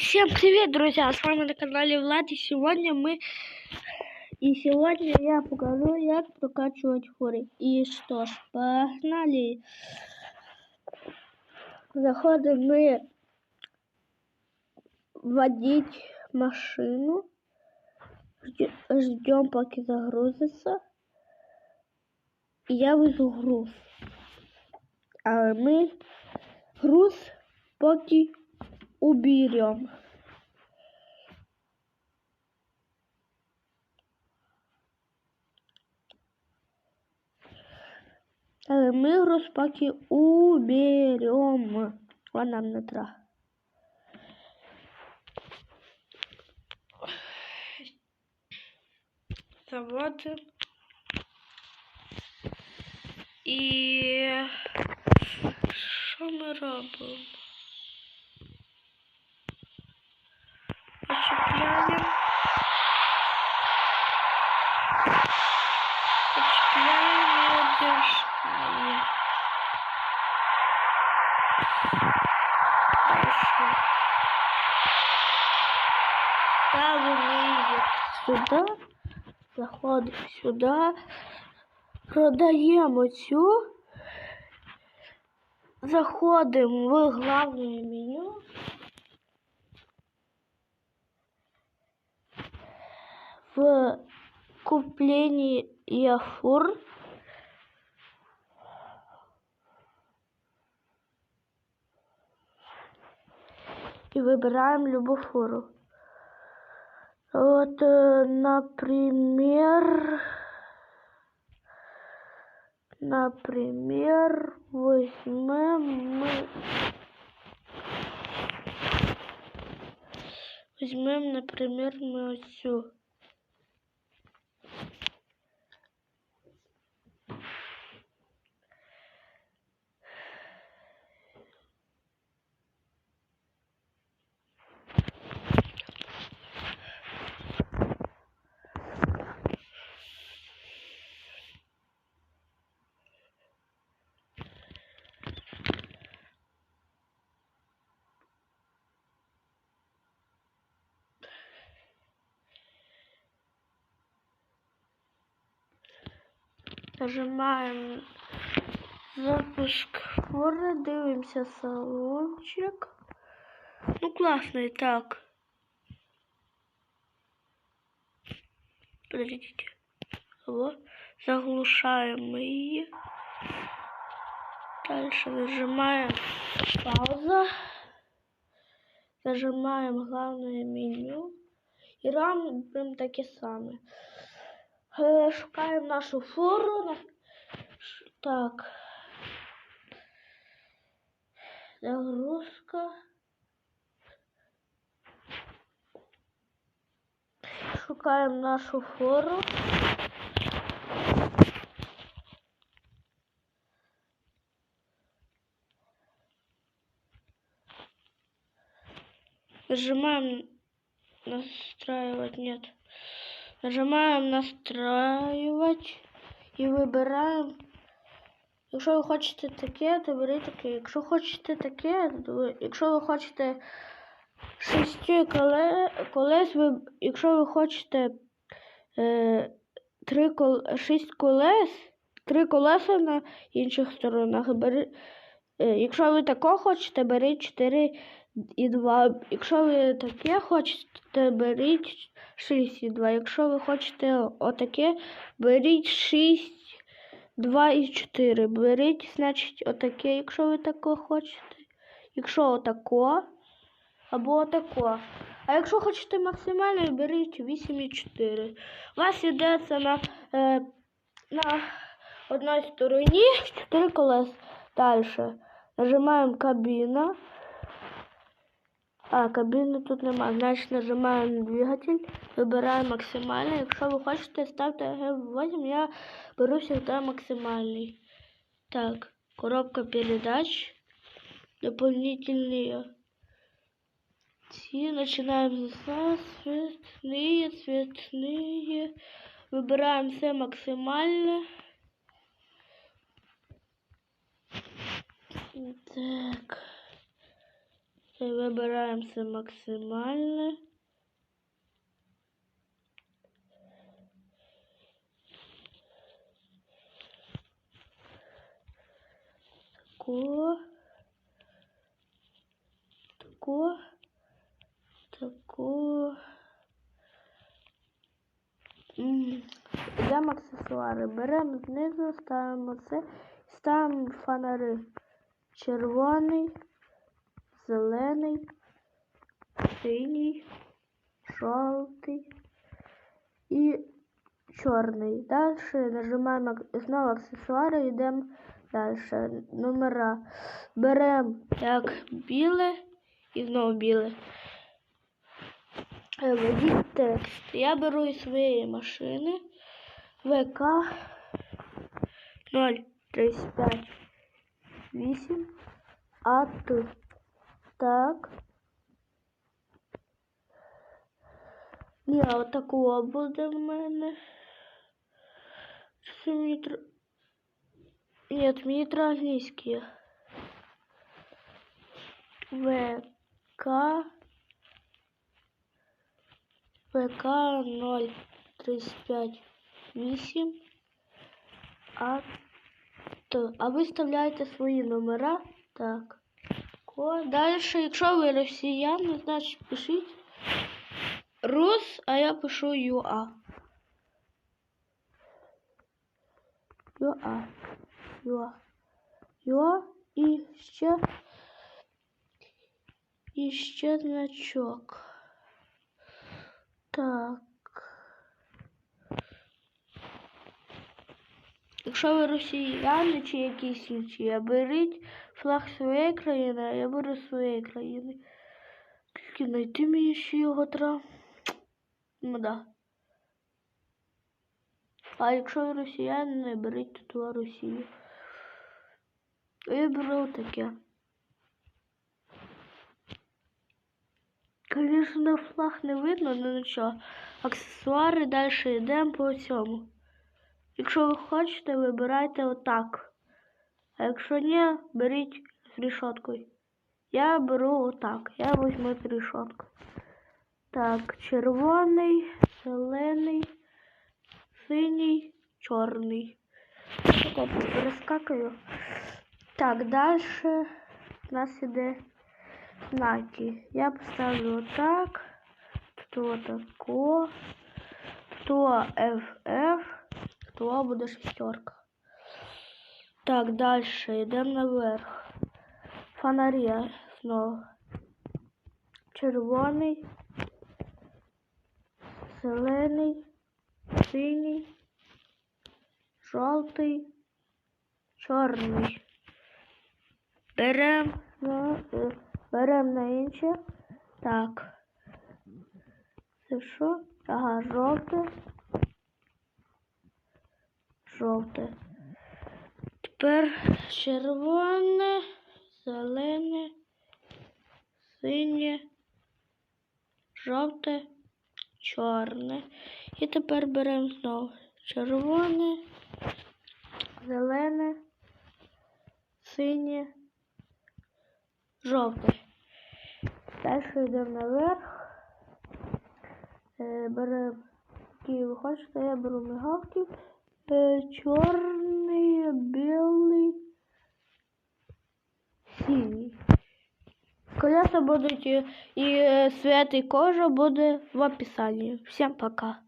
Всем привет, друзья! С вами на канале Влад, и сегодня мы... И сегодня я покажу, как прокачивать фуры. И что ж, погнали! Заходим мы водить машину. Ждем, пока загрузится. И я везу груз. А мы груз поки уберем. Але ми груз поки уберем. Вон нам не треба. Заводим. І що ми робимо? Почіпляємо і одержаємо. Дальше. Ставимо її сюди. Заходимо сюди. Продаємо цю. Заходимо в главне меню. В куплении фур. И выбираем любую фуру. Вот, э, например, например, возьмем мы возьмем, например, мы всю. Нажимаем запуск форы, дивимося салончик. Ну, классный так. Подождите. Вот. Заглушаем ее. Дальше нажимаем пауза. Нажимаем главное меню. І робимо таке саме. Е, Шукаємо нашу Ш- Так. Загрузка. Шукаємо нашу фуру. Нажимаем настраивать, нет. Нажимаем настраивать і вибираємо. Якщо ви хочете таке, то беріть таке. Якщо хочете таке, то якщо ви хочете шести колес, якщо ви хочете е, три кол, шість колес, три колеса на інших сторонах, бери, е, якщо ви тако хочете, беріть 4 і 2. Якщо ви таке хочете, беріть 6 і 2. Якщо ви хочете отаке, беріть 6, 2 і 4. Беріть, значить, отаке, якщо ви таке хочете. Якщо отако, або отако. А якщо хочете максимально, беріть 8 і 4. У вас це на, е, на одній стороні 4 колес. Далі. Нажимаємо кабіна. А, кабіни тут немає. Значить нажимаємо двигатель, вибираємо максимальний. Якщо ви хочете, ставте G8, я беру завжди максимальний. Так, коробка передач. Дополнительные. Ці начинаем с нас. Цветные, цветные. Выбираем все максимально. Так. Е, Вибираємо це максимальне. Тако. Тако. Тако. Йдемо аксесуари. Беремо знизу, ставимо це, ставимо фонари. Червоний, зелений, синій, жовтий і чорний. Далі нажимаємо знову аксесуари, йдемо далі. Номера. Беремо як біле і знову біле. Е, текст. Я беру із своєї машини ВК 035 8 АТ. Так. Ні, а отакого буде в мене. Це мені тр... Ні, мені треба англійські. ВК ВК 035 8 А Т. А ви вставляєте свої номера. Так. Ко. Далі, якщо ви росіяни, значить пишіть Рус, а я пишу ЮА. ЮА. ЮА. ЮА і ще і ще значок. Так. Якщо ви росіяни чи якісь інші, беріть флаг своєї країни, а я беру своєї країни. Тільки знайти мені ще його треба. Ну да. А якщо ви росіяни, не беріть тут Росію. Я беру таке. Звісно, флаг не видно, але нічого. Аксесуари далі йдемо по цьому. Якщо ви хочете, вибирайте отак. А якщо ні, беріть з рішоткою. Я беру отак. Я візьму з рішоткою. Так, червоний, зелений, синій, чорний. Так, перескакую. Так, далі у нас іде знаки. Я поставлю отак. Тут отако. То FF. То буде шестерка. Так, далі йдемо наверх. Фонарі знову. Червоний, зелений, синій, жовтий, чорний. Беремо на, берем на інше. Так. Це що? Ага, жовте. Жовте. Тепер червоне, зелене, синє, жовте, чорне. І тепер беремо знову червоне, зелене, синє, жовте. Далі йдемо наверх. Е, Беремо, які ви хочете, я беру мигалки. Е, Чорний, білий, синій. Колеса будуть і, і свят і кожа буде в описанні. Всім пока.